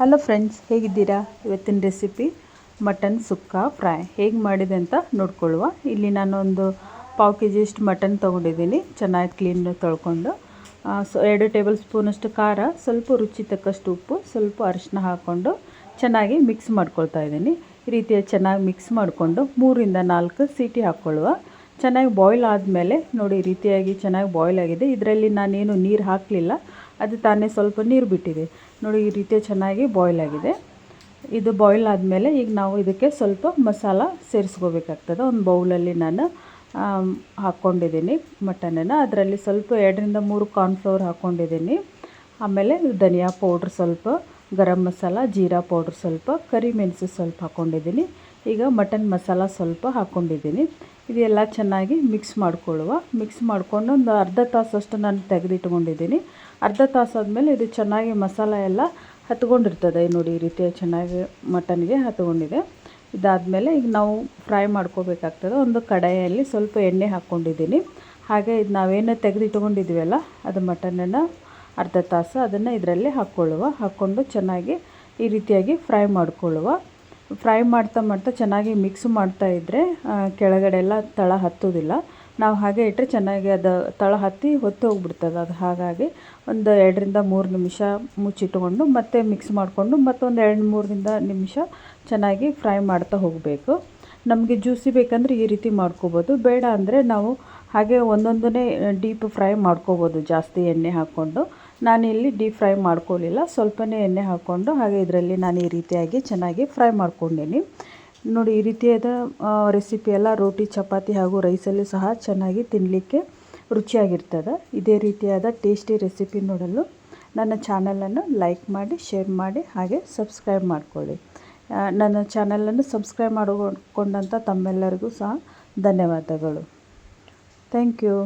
Hello friends ಹೇಗಿದ್ದೀರಾ? ಇವತ್ತಿನ recipe mutton ಸುಕ್ಕ fry ಹೇಗೆ ಮಾಡಿದೆ ಅಂತ ನೋಡ್ಕೊಳ್ಳುವ. ಇಲ್ಲಿ ನಾನೊಂದು ಪಾವು ಕೆ ಜಿಯಷ್ಟು ಮಟನ್ ತೊಗೊಂಡಿದ್ದೀನಿ. ಚೆನ್ನಾಗಿ ಕ್ಲೀನ್ ತೊಳ್ಕೊಂಡು. ಸೊ, ಎರಡು ಟೇಬಲ್ ಸ್ಪೂನಷ್ಟು ಖಾರ, ಸ್ವಲ್ಪ ರುಚಿ ತಕ್ಕಷ್ಟು ಉಪ್ಪು, ಸ್ವಲ್ಪ ಅರಿಶಿನ ಹಾಕ್ಕೊಂಡು ಚೆನ್ನಾಗಿ ಮಿಕ್ಸ್ ಮಾಡ್ಕೊಳ್ತಾ ಇದ್ದೀನಿ. ಈ ರೀತಿಯಾಗಿ ಚೆನ್ನಾಗಿ ಮಿಕ್ಸ್ ಮಾಡಿಕೊಂಡು ಮೂರಿಂದ ನಾಲ್ಕು ಸೀಟಿ ಹಾಕ್ಕೊಳ್ಳುವ. ಚೆನ್ನಾಗಿ ಬಾಯ್ಲ್ ಆದಮೇಲೆ ನೋಡಿ ರೀತಿಯಾಗಿ ಚೆನ್ನಾಗಿ ಬಾಯ್ಲ್ ಆಗಿದೆ. ಇದರಲ್ಲಿ ನಾನೇನು ನೀರು ಹಾಕಲಿಲ್ಲ. ಅದು ತಾನೇ ಸ್ವಲ್ಪ ನೀರು ಬಿಟ್ಟಿದೆ. ನೋಡಿ ಈ ರೀತಿ ಚೆನ್ನಾಗಿ ಬಾಯ್ಲ್ ಆಗಿದೆ. ಇದು ಬಾಯ್ಲ್ ಆದಮೇಲೆ ಈಗ ನಾವು ಇದಕ್ಕೆ ಸ್ವಲ್ಪ ಮಸಾಲ ಸೇರಿಸ್ಕೋಬೇಕಾಗ್ತದೆ. ಒಂದು ಬೌಲಲ್ಲಿ ನಾನು ಹಾಕ್ಕೊಂಡಿದ್ದೀನಿ ಮಟನನ್ನು. ಅದರಲ್ಲಿ ಸ್ವಲ್ಪ ಎರಡರಿಂದ ಮೂರು ಕಾರ್ನ್ಫ್ಲವರ್ ಹಾಕ್ಕೊಂಡಿದ್ದೀನಿ. ಆಮೇಲೆ ಧನಿಯಾ ಪೌಡ್ರ್ ಸ್ವಲ್ಪ, ಗರಂ ಮಸಾಲ, ಜೀರಾ ಪೌಡ್ರ್ ಸ್ವಲ್ಪ, ಕರಿಮೆಣಸು ಸ್ವಲ್ಪ ಹಾಕ್ಕೊಂಡಿದ್ದೀನಿ. ಈಗ ಮಟನ್ ಮಸಾಲ ಸ್ವಲ್ಪ ಹಾಕ್ಕೊಂಡಿದ್ದೀನಿ. ಇದೆಲ್ಲ ಚೆನ್ನಾಗಿ ಮಿಕ್ಸ್ ಮಾಡ್ಕೊಳ್ಳುವ. ಮಿಕ್ಸ್ ಮಾಡಿಕೊಂಡು ಒಂದು ಅರ್ಧ ತಾಸಷ್ಟು ನಾನು ತೆಗೆದಿಟ್ಕೊಂಡಿದ್ದೀನಿ. ಅರ್ಧ ತಾಸಾದಮೇಲೆ ಇದು ಚೆನ್ನಾಗಿ ಮಸಾಲ ಎಲ್ಲ ಹತ್ಕೊಂಡಿರ್ತದೆ. ನೋಡಿ, ಈ ರೀತಿಯ ಚೆನ್ನಾಗಿ ಮಟನ್ಗೆ ಹತ್ಕೊಂಡಿದೆ. ಇದಾದಮೇಲೆ ಈಗ ನಾವು ಫ್ರೈ ಮಾಡ್ಕೋಬೇಕಾಗ್ತದೆ. ಒಂದು ಕಡಾಯಲ್ಲಿ ಸ್ವಲ್ಪ ಎಣ್ಣೆ ಹಾಕ್ಕೊಂಡಿದ್ದೀನಿ. ಹಾಗೆ ಇದು ನಾವೇನು ತೆಗೆದಿಟ್ಕೊಂಡಿದ್ವಲ್ಲ ಅದು ಮಟನನ್ನು ಅರ್ಧ ತಾಸು ಅದನ್ನು ಇದರಲ್ಲಿ ಹಾಕ್ಕೊಳ್ಳುವ. ಹಾಕ್ಕೊಂಡು ಚೆನ್ನಾಗಿ ಈ ರೀತಿಯಾಗಿ ಫ್ರೈ ಮಾಡ್ಕೊಳ್ಳುವ. ಫ್ರೈ ಮಾಡ್ತಾ ಮಾಡ್ತಾ ಚೆನ್ನಾಗಿ ಮಿಕ್ಸ್ ಮಾಡ್ತಾ ಇದ್ದರೆ ಕೆಳಗಡೆ ಎಲ್ಲ ತಳ ಹತ್ತೋದಿಲ್ಲ. ನಾವು ಹಾಗೆ ಇಟ್ಟರೆ ಚೆನ್ನಾಗಿ ಅದು ತಳ ಹತ್ತಿ ಹೊತ್ತು ಹೋಗ್ಬಿಡ್ತದೆ. ಅದು ಹಾಗಾಗಿ ಒಂದು ಎರಡರಿಂದ ಮೂರು ನಿಮಿಷ ಮುಚ್ಚಿಟ್ಕೊಂಡು ಮತ್ತೆ ಮಿಕ್ಸ್ ಮಾಡಿಕೊಂಡು ಮತ್ತೊಂದು ಎರಡು ಮೂರರಿಂದ ನಿಮಿಷ ಚೆನ್ನಾಗಿ ಫ್ರೈ ಮಾಡ್ತಾ ಹೋಗಬೇಕು. ನಮಗೆ ಜ್ಯೂಸಿ ಬೇಕಂದರೆ ಈ ರೀತಿ ಮಾಡ್ಕೋಬೋದು. ಬೇಡ ಅಂದರೆ ನಾವು ಹಾಗೆ ಒಂದೊಂದನ್ನೇ ಡೀಪ್ ಫ್ರೈ ಮಾಡ್ಕೋಬೋದು ಜಾಸ್ತಿ ಎಣ್ಣೆ ಹಾಕ್ಕೊಂಡು. ನಾನಿಲ್ಲಿ ಡೀಪ್ ಫ್ರೈ ಮಾಡ್ಕೊಳ್ಳಿಲ್ಲ. ಸ್ವಲ್ಪನೇ ಎಣ್ಣೆ ಹಾಕ್ಕೊಂಡು ಹಾಗೆ ಇದರಲ್ಲಿ ನಾನು ಈ ರೀತಿಯಾಗಿ ಚೆನ್ನಾಗಿ ಫ್ರೈ ಮಾಡ್ಕೊಂಡೀನಿ. ನೋಡಿ, ಈ ರೀತಿಯಾದ ರೆಸಿಪಿ ಎಲ್ಲ ರೋಟಿ, ಚಪಾತಿ ಹಾಗೂ ರೈಸಲ್ಲೂ ಸಹ ಚೆನ್ನಾಗಿ ತಿನ್ನಲಿಕ್ಕೆ ರುಚಿಯಾಗಿರ್ತದೆ. ಇದೇ ರೀತಿಯಾದ ಟೇಸ್ಟಿ ರೆಸಿಪಿ ನೋಡಲು ನನ್ನ ಚಾನಲನ್ನು ಲೈಕ್ ಮಾಡಿ, ಶೇರ್ ಮಾಡಿ, ಹಾಗೆ ಸಬ್ಸ್ಕ್ರೈಬ್ ಮಾಡಿಕೊಳ್ಳಿ. ನನ್ನ ಚಾನಲನ್ನು ಸಬ್ಸ್ಕ್ರೈಬ್ ಮಾಡಿಕೊಂಡಂಥ ತಮ್ಮೆಲ್ಲರಿಗೂ ಸಹ ಧನ್ಯವಾದಗಳು. Thank you.